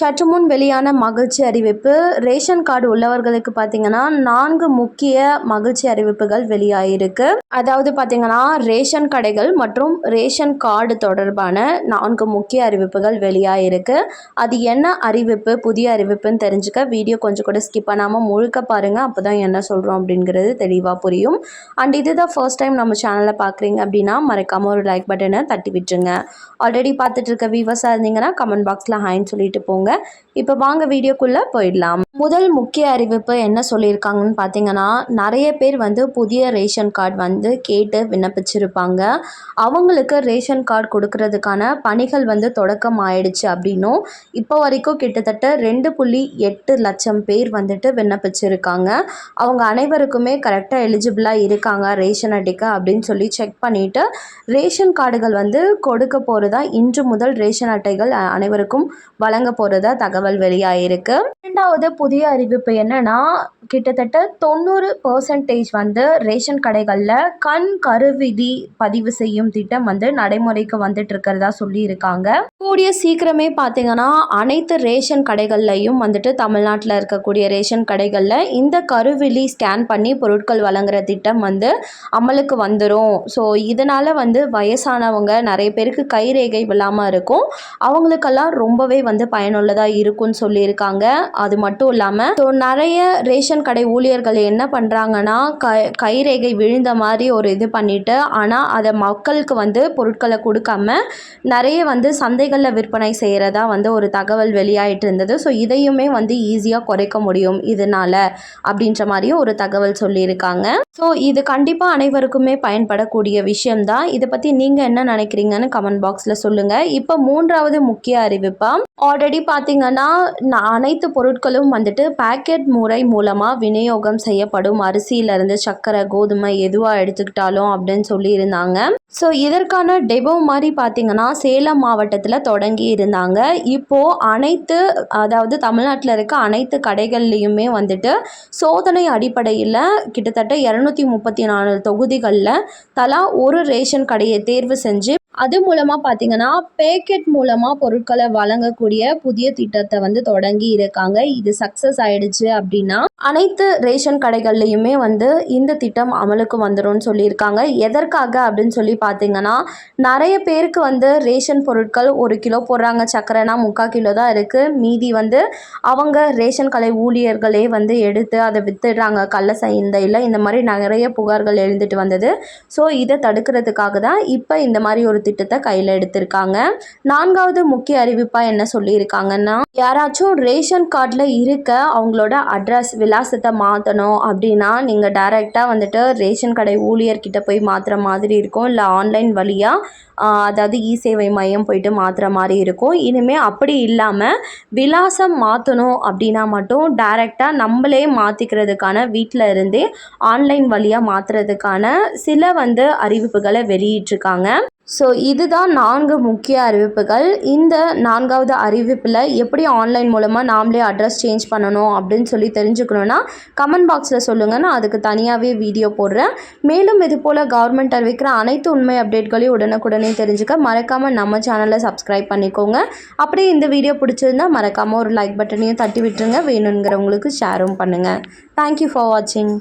சற்று முன் வெளியான மகிழ்ச்சி அறிவிப்பு. ரேஷன் கார்டு உள்ளவர்களுக்கு பார்த்தீங்கன்னா நான்கு முக்கிய மகிழ்ச்சி அறிவிப்புகள் வெளியாயிருக்கு. அதாவது பார்த்தீங்கன்னா ரேஷன் கடைகள் மற்றும் ரேஷன் கார்டு தொடர்பான நான்கு முக்கிய அறிவிப்புகள் வெளியாயிருக்கு. அது என்ன அறிவிப்பு புதிய அறிவிப்புன்னு தெரிஞ்சுக்க வீடியோ கொஞ்சம் கூட ஸ்கிப் பண்ணாமல் முழுக்க பாருங்கள் அப்போ தான் என்ன சொல்கிறோம் அப்படிங்கிறது தெளிவாக புரியும். அண்ட் இதுதான் ஃபர்ஸ்ட் டைம் நம்ம சேனலை பார்க்குறீங்க அப்படின்னா மறக்காமல் ஒரு லைக் பட்டனை தட்டி விட்டுருங்க. ஆல்ரெடி பார்த்துட்டு இருக்க வியூவர்ஸாக இருந்தீங்கன்னா கமெண்ட் பாக்ஸில் ஹாய்ன்னு சொல்லிட்டு போங்க. இப்போ வாங்க வீடியோக்குள்ளே போயிடலாம். முதல் முக்கிய அறிவிப்பு என்ன சொல்லியிருக்காங்கன்னு பார்த்தீங்கன்னா நிறைய பேர் வந்து புதிய ரேஷன் கார்டு வந்து கேட்டு விண்ணப்பிச்சிருப்பாங்க. அவங்களுக்கு ரேஷன் கார்டு கொடுக்கறதுக்கான பணிகள் வந்து தொடக்கம் ஆயிடுச்சு அப்படின்னும் இப்போ வரைக்கும் கிட்டத்தட்ட ரெண்டு புள்ளி எட்டு லட்சம் பேர் வந்துட்டு விண்ணப்பிச்சிருக்காங்க. அவங்க அனைவருக்குமே கரெக்டாக எலிஜிபிளாக இருக்காங்க ரேஷன் அட்டைக்கு அப்படின்னு சொல்லி செக் பண்ணிவிட்டு ரேஷன் கார்டுகள் வந்து கொடுக்க போகிறதா இன்று முதல் ரேஷன் அட்டைகள் அனைவருக்கும் வழங்க போகிறது தகவல் வெளியாயிருக்கு இரண்டாவது புதிய அறிவிப்பு என்னன்னா கிட்டத்தட்ட தொண்ணூறு பர்சன்டேஜ் வந்து ரேஷன் கடைகளில் கண் கருவிதி பதிவு செய்யும் திட்டம் வந்து நடைமுறைக்கு வந்துட்டு இருக்கிறதா சொல்லியிருக்காங்க. கூடிய சீக்கிரமே பார்த்தீங்கன்னா அனைத்து ரேஷன் கடைகள்லையும் வந்துட்டு தமிழ்நாட்டில் இருக்கக்கூடிய ரேஷன் கடைகளில் இந்த கருவிழி ஸ்கேன் பண்ணி பொருட்கள் வழங்குற திட்டம் வந்து அமலுக்கு வந்துடும் ஸோ இதனால் வந்து வயசானவங்க நிறைய பேருக்கு கைரேகை இல்லாமல் இருக்கும். அவங்களுக்கெல்லாம் ரொம்பவே வந்து பயனுள்ளதாக இருக்கும்னு சொல்லியிருக்காங்க. அது மட்டும் இல்லாமல் ஸோ நிறைய ரேஷன் கடை ஊழியர்கள் என்ன பண்ணுறாங்கன்னா க கைரேகை விழுந்த மாதிரி ஒரு இது பண்ணிட்டு ஆனால் அதை மக்களுக்கு வந்து பொருட்களை கொடுக்காம நிறைய வந்து சந்தைகளில் விற்பனை செய்கிறதா வந்து ஒரு தகவல் வெளியாயிட்டு இருந்தது. ஸோ இதையுமே வந்து ஈஸியாக குறைக்க முடியும் இதனால அப்படின்ற மாதிரியும் ஒரு தகவல் சொல்லியிருக்காங்க. ஸோ இது கண்டிப்பாக அனைவருக்குமே பயன்படக்கூடிய விஷயம்தான். இதை பற்றி நீங்கள் என்ன நினைக்கிறீங்கன்னு கமெண்ட் பாக்ஸில் சொல்லுங்கள் இப்போ மூன்றாவது முக்கிய அறிவிப்பாக ஆல்ரெடி பார்த்தீங்கன்னா அனைத்து பொருட்களும் வந்துட்டு பேக்கெட் முறை மூலமாக விநியோகம் செய்யப்படும். அரிசியிலேருந்து சர்க்கரை கோதுமை எதுவாக எடுத்துக்கிட்டாலும் அப்படின்னு சொல்லியிருந்தாங்க. ஸோ இதற்கான டெபோ மாதிரி பார்த்தீங்கன்னா சேலம் மாவட்டத்தில் தொடங்கி இருந்தாங்க. இப்போது அனைத்து அதாவது தமிழ்நாட்டில் இருக்க அனைத்து கடைகள்லேயுமே வந்துட்டு சோதனை அடிப்படையில் கிட்டத்தட்ட இரநூத்தி முப்பத்தி நாலு தொகுதிகளில் தலா ஒரு ரேஷன் கடையை தேர்வு செஞ்சு அது மூலமாக பார்த்தீங்கன்னா பேக்கெட் மூலமாக பொருட்களை வழங்கக்கூடிய புதிய திட்டத்தை வந்து தொடங்கி இருக்காங்க. இது சக்ஸஸ் ஆயிடுச்சு அப்படின்னா அனைத்து ரேஷன் கடைகள்லையுமே வந்து இந்த திட்டம் அமலுக்கு வந்துடும் சொல்லியிருக்காங்க. எதற்காக அப்படின்னு சொல்லி பார்த்தீங்கன்னா நிறைய பேருக்கு வந்து ரேஷன் பொருட்கள் ஒரு கிலோ போடுறாங்க. சக்கரைனா முக்கால் கிலோ தான் இருக்குது மீதி வந்து அவங்க ரேஷன் கடை ஊழியர்களே வந்து எடுத்து அதை வித்துடுறாங்க. கள்ள சந்தையில் இந்த மாதிரி நிறைய புகார்கள் எழுந்துட்டு வந்தது. ஸோ இதை தடுக்கிறதுக்காக தான் இப்போ இந்த மாதிரி ஒரு திட்டத்தை கையில் எடுத்திருக்காங்க. நான்காவது முக்கிய அறிவிப்பாக என்ன சொல்லியிருக்காங்கன்னா யாராச்சும் ரேஷன் கார்டில் இருக்க அவங்களோட அட்ரஸ் விலாசத்தை மாற்றணும் அப்படின்னா நீங்கள் டைரெக்டாக வந்துட்டு ரேஷன் கடை ஊழியர்கிட்ட போய் மாற்றுற மாதிரி இருக்கும். இல்லை ஆன்லைன் வழியாக அதாவது இ சேவை மையம் போயிட்டு மாற்றுற மாதிரி இருக்கும். இனிமேல் அப்படி இல்லாமல் விலாசம் மாற்றணும் அப்படின்னா மட்டும் டைரெக்டாக நம்மளே மாற்றிக்கிறதுக்கான வீட்டில் இருந்தே ஆன்லைன் வழியாக மாற்றுறதுக்கான சில வந்து அறிவிப்புகளை வெளியிட்டிருக்காங்க. ஸோ இதுதான் நான்கு முக்கிய அறிவிப்புகள். இந்த நான்காவது அறிவிப்பில் எப்படி ஆன்லைன் மூலமாக நாமளே அட்ரஸ் சேஞ்ச் பண்ணணும் அப்படின்னு சொல்லி தெரிஞ்சுக்கணுன்னா கமெண்ட் பாக்ஸில் சொல்லுங்கள் நான் அதுக்கு தனியாகவே வீடியோ போடுறேன். மேலும் இது போல் கவர்மெண்ட் அறிவிக்கிற அனைத்து உண்மை அப்டேட்களையும் உடனுக்குடனே தெரிஞ்சுக்க மறக்காமல் நம்ம சேனலை சப்ஸ்கிரைப் பண்ணிக்கோங்க. அப்படியே இந்த வீடியோ பிடிச்சிருந்தா மறக்காமல் ஒரு லைக் பட்டனையும் தட்டி விட்டுருங்க. வேணுங்கிறவங்களுக்கு ஷேரும் பண்ணுங்கள் தேங்க்யூ ஃபார் வாட்சிங்